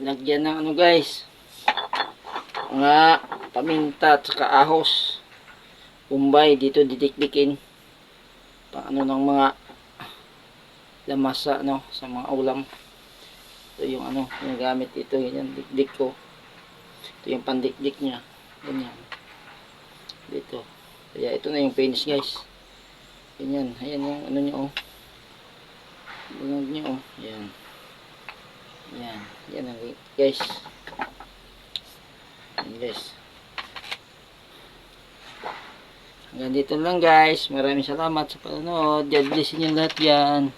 lagyan ng ano guys. Mga paminta at saka ahos. Umbay dito didikdikin. Pang ano ng mga lamasa no sa mga ulam. Ito yung ano yung gamit ito yan dikdik ko. Ito yung pandikdik niya. Ganyan. Dito. Kaya ito na yung finish guys. Ganyan. Ayan yung ano niya oh. Bunog niya oh. Yan yan yan ang guys yan guys hanggang dito lang guys. Maraming salamat sa panonood. God bless inyo lahat yan